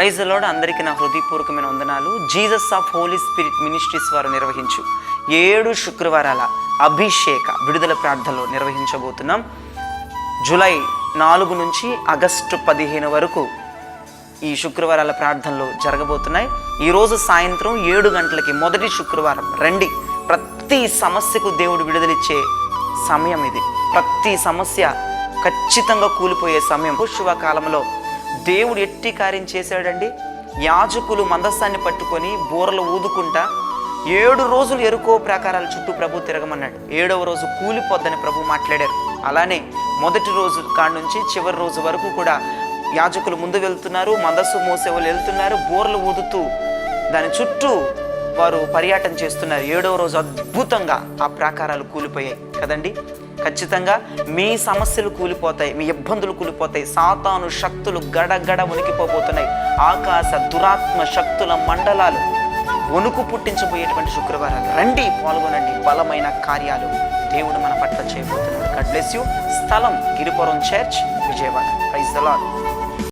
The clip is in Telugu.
ప్రైజ్ లోడ్ అందరికీ నా హృదయపూర్వకమైన వందనాలు. Jesus of holy spirit ministries వారు నిర్వహించు. ఏడు శుక్రవారాల అభిషేక విడుదల ప్రార్థనలు నిర్వహించబోతున్నాం. జూలై నాలుగు నుంచి ఆగస్టు పదిహేను వరకు ఈ శుక్రవారాల ప్రార్థనలు జరగబోతున్నాయి. ఈరోజు సాయంత్రం ఏడు గంటలకి మొదటి శుక్రవారం రండి. ప్రతి సమస్యకు దేవుడు విడుదలిచ్చే సమయం ఇది. ప్రతి సమస్య ఖచ్చితంగా కూలిపోయే సమయం. శుభకాలంలో కాలంలో దేవుడు ఎట్టి కార్యం చేశాడండి? యాజకులు మందస్సాన్ని పట్టుకొని బూరలు ఊదుకుంటా ఏడు రోజులు ఎరుకో ప్రాకారాల చుట్టూ ప్రభు తిరగమన్నాడు. ఏడవ రోజు కూలిపోద్దని ప్రభు మాట్లాడారు. అలానే మొదటి రోజు కాడ నుంచి చివరి రోజు వరకు కూడా యాజకులు ముందు వెళ్తున్నారు మందస్సు మోసేవాళ్ళు వెళ్తున్నారు బోర్లు ఊదుతూ దాని చుట్టూ వారు పర్యటన చేస్తున్నారు. ఏడవ రోజు అద్భుతంగా ఆ ప్రాకారాలు కూలిపోయాయి. కదండి? ఖచ్చితంగా మీ సమస్యలు కూలిపోతాయి మీ ఇబ్బందులు కూలిపోతాయి సాతాను శక్తులు గడగడ ఉనికిపోబోతున్నాయి ఆకాశ దురాత్మ శక్తుల మండలాలు వణుకు పుట్టించబోయేటువంటి శుక్రవారాలు. రండి పాల్గొనండి బలమైన కార్యాలు దేవుడు మన పట్ల చేయబోతున్నాడు. గడ్ బ్లెస్ యూ స్థలం Giripuram church Vijayawada. Praise the lord